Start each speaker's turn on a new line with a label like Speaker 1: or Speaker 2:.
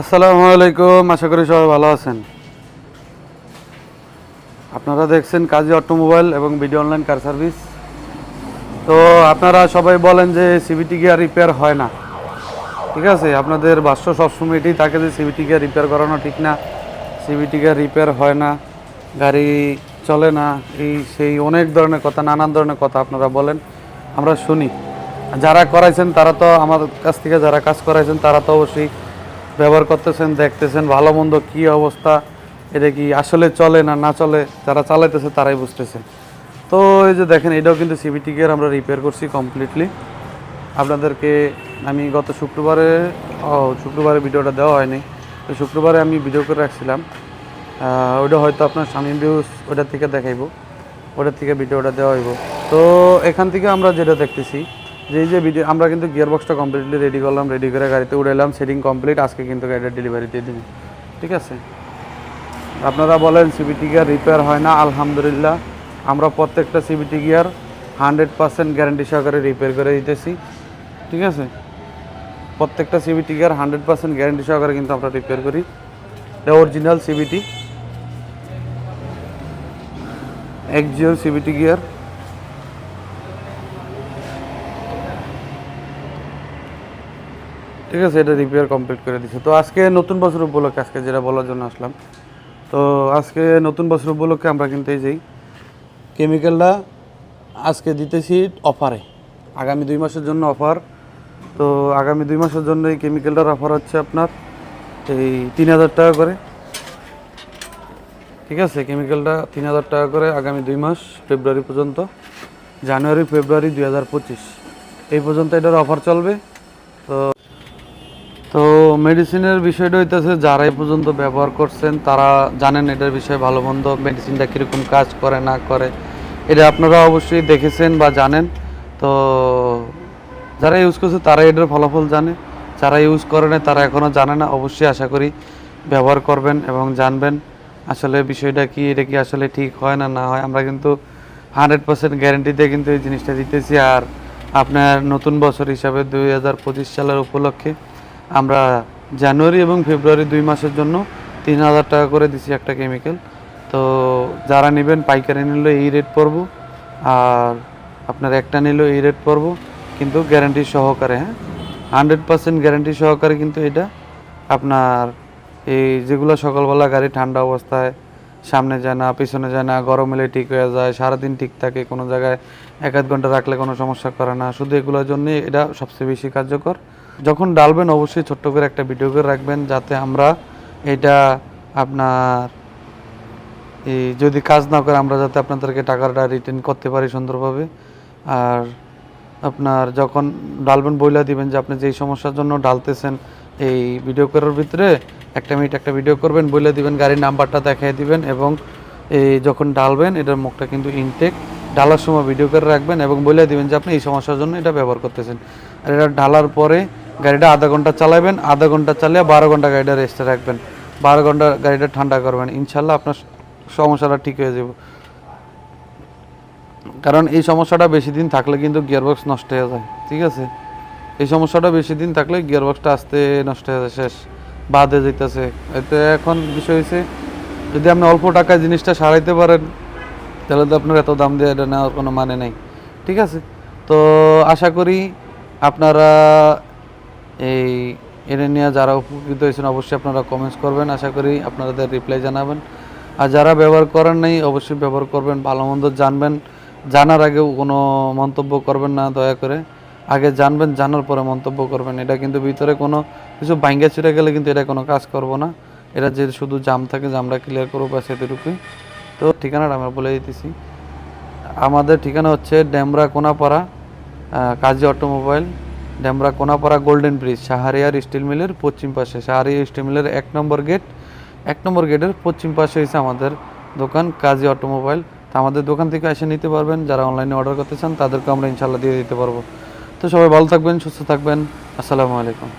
Speaker 1: আসসালামু আলাইকুম, আশা করি সবাই ভালো আছেন। আপনারা দেখছেন কাজী অটোমোবাইল এবং ভিডিও অনলাইন কার সার্ভিস। তো আপনারা সবাই বলেন যে সিবিটি গিয়ার রিপেয়ার হয় না। ঠিক আছে, আপনাদের ভাষ্য সবসময় এটাই থাকে যে সিবিটি গিয়ার রিপেয়ার করানো ঠিক না সিবিটি গিয়ার রিপেয়ার হয় না, গাড়ি চলে না, এই সেই অনেক ধরনের কথা, নানান ধরনের কথা আপনারা বলেন, আমরা শুনি। যারা করাইছেন তারা তো আমার কাছ থেকে যারা কাজ করাইছেন তারা তো অবশ্যই ব্যবহার করতেছেন, দেখতেছেন, ভালো মন্দ কী অবস্থা, এটা কি আসলে চলে না না চলে, যারা চালাইতেছে তারাই বুঝতেছে তো এই যে দেখেন, এটাও কিন্তু সিবিটি গিয়ার আমরা রিপেয়ার করছি কমপ্লিটলি আপনাদেরকে আমি গত শুক্রবারে, ও, শুক্রবারে ভিডিওটা দেওয়া হয়নি। তো শুক্রবারে আমি ভিডিও করে রাখছিলাম। ওটা হয়তো আপনার স্বামী ভিউজ ওটার থেকে দেখাইবো। ওটার থেকে ভিডিওটা দেওয়া হইব। তো এখান থেকে আমরা যেটা দেখতেছি যে যে ভিডিও আমরা কিন্তু গিয়ার বক্সটা কমপ্লিটলি রেডি করলাম রেডি করে গাড়িতে উড়াইলাম সেটিং কমপ্লিট আজকে কিন্তু গাড়িটা ডেলিভারি দিয়ে দিন ঠিক আছে? আপনারা বলেন সিবিটি গিয়ার রিপেয়ার হয় না, আলহামদুলিল্লাহ। আমরা প্রত্যেকটা CVT gear hundred percent guarantee সহকারে রিপেয়ার করে দিতেছি। ঠিক আছে? প্রত্যেকটা CVT gear hundred percent guarantee সহকারে কিন্তু আমরা রিপেয়ার করি। এটা original CVT Axio CVT gear ঠিক আছে, এটা রিপেয়ার কমপ্লিট করে দিছে। তো আজকে নতুন বছর উপলক্ষে, আজকে যেটা বলার জন্য আসলাম, তো আজকে নতুন বছর উপলক্ষে আমরা কিন্তু এই যেই কেমিক্যালটা আজকে দিতেছি অফারে আগামী দুই মাসের জন্য অফার তো আগামী দুই মাসের জন্য এই কেমিক্যালটার অফার হচ্ছে আপনার এই তিন হাজার টাকা করে। ঠিক আছে কেমিক্যালটা তিন হাজার টাকা করে আগামী দুই মাস ফেব্রুয়ারি পর্যন্ত। জানুয়ারি ফেব্রুয়ারি দুই হাজার পঁচিশ। এই পর্যন্ত এটার অফার চলবে। তো মেডিসিনের বিষয়টা হইতেছে, যারা এই পর্যন্ত ব্যবহার করছেন, তারা জানেন এটার বিষয়ে ভালো মন্দ মেডিসিনটা কীরকম কাজ করে, না করে। এটা আপনারা অবশ্যই দেখেছেন বা জানেন। তো, যারা ইউজ করছে, তারা এটার ফলাফল জানে। যারা ইউজ করে না তারা এখনও জানে না। অবশ্যই আশা করি ব্যবহার করবেন এবং জানবেন। আসলে বিষয়টা কি, এটা কি আসলে ঠিক হয় না না হয়? আমরা কিন্তু হান্ড্রেড পার্সেন্ট গ্যারেন্টিতে কিন্তু এই জিনিসটা দিতেছি। আর আপনার নতুন বছর হিসাবে দুই হাজার পঁচিশ সালের উপলক্ষে আমরা জানুয়ারি এবং ফেব্রুয়ারি দুই মাসের জন্য তিন হাজার টাকা করে দিছি একটা কেমিক্যাল তো যারা নেবেন, পাইকারি নিলে এই রেট পড়ব। আর আপনার একটা নিলেও এই রেট পড়ব, কিন্তু গ্যারান্টি সহকারে হ্যাঁ? হান্ড্রেড পার্সেন্ট গ্যারান্টি সহকারে কিন্তু এটা আপনার এই যেগুলো সকালবেলা গাড়ি ঠান্ডা অবস্থায়, সামনে যায় না, পিছনে যায় না, গরম এলে ঠিক হয়ে যায়, সারাদিন ঠিক থাকে, কোনো জায়গায় এক আধ ঘণ্টা রাখলে কোনো সমস্যা করে না। শুধু এগুলোর জন্য এটা সবচেয়ে বেশি কার্যকর। যখন ডালবেন, অবশ্যই ছোট্ট করে একটা ভিডিও করে রাখবেন যাতে আমরা এটা আপনার এই যদি কাজ না করে, আমরা যাতে আপনাদেরকে টাকাটা রিটার্ন করতে পারি সুন্দরভাবে। আর আপনার যখন ডালবেন, বইলা দিবেন যে আপনি যেই সমস্যার জন্য ডালতেছেন, এই ভিডিও করার ভিতরে একটা মিনিট একটা ভিডিও করবেন, বইলে দিবেন, গাড়ির নাম্বারটা দেখাই দিবেন এবং এই যখন ডালবেন, এটার মুখটা কিন্তু ইনটেক ডালার সময় ভিডিও করে রাখবেন এবং বলে দিবেন যে আপনি এই সমস্যার জন্য এটা ব্যবহার করতেছেন। আর এটা ঢালার পরে গাড়িটা আধা ঘণ্টা চালাবেন, আধা ঘণ্টা চালিয়ে বারো ঘণ্টা গাড়িটা রেস্টে রাখবেন। বারো ঘণ্টা গাড়িটা ঠান্ডা করবেন। ইনশাল্লাহ আপনার সমস্যাটা ঠিক হয়ে যাবে। কারণ এই সমস্যাটা বেশি দিন থাকলে কিন্তু গিয়ারবক্স নষ্ট হয়ে যায়, ঠিক আছে? এই সমস্যাটা বেশি দিন থাকলে গিয়ারবক্সটা আস্তে নষ্ট হয়ে যায়, শেষ। বাদে যেতেছে। এতে এখন বিষয় হয়েছে যদি আপনি অল্প টাকায় জিনিসটা সারাইতে পারেন, তাহলে তো আপনার এত দাম দিয়ে এটা নেওয়ার কোনো মানে নেই, ঠিক আছে? তো আশা করি আপনারা এই এটা নিয়ে যারা উপকৃত হয়েছেন অবশ্যই আপনারা কমেন্টস করবেন। আশা করি আপনাদের রিপ্লাই জানাবেন। আর যারা ব্যবহার করেন নাই, অবশ্যই ব্যবহার করবেন, ভালো মন্দ জানবেন। জানার আগেও কোনো মন্তব্য করবেন না, দয়া করে। আগে জানবেন, জানার পরে মন্তব্য করবেন। এটা কিন্তু ভিতরে কোনো কিছু ভাঙ্গা ছিঁড়ে গেলে কিন্তু এটা কোনো কাজ করব না। এটা যে শুধু জাম থাকে, জামটা ক্লিয়ার করব বা সেতুটুকুই তো ঠিকানাটা আমরা বলে দিতেছি। আমাদের ঠিকানা হচ্ছে Demra Konapara Kazi automobile. Demra Konapara golden bridge Sahariar steel মিলের পশ্চিম পাশে। সাহারিয়া স্টিল মিলের এক নম্বর গেট, এক নম্বর গেটের পশ্চিম পাশে হয়েছে আমাদের দোকান কাজী অটোমোবাইল। তো আমাদের দোকান থেকে এসে নিতে পারবেন, যারা অনলাইনে অর্ডার করতে চান, তাদেরকে আমরা ইনশাল্লাহ দিয়ে দিতে পারব। তো সবাই ভালো থাকবেন, সুস্থ থাকবেন। আসসালামু আলাইকুম।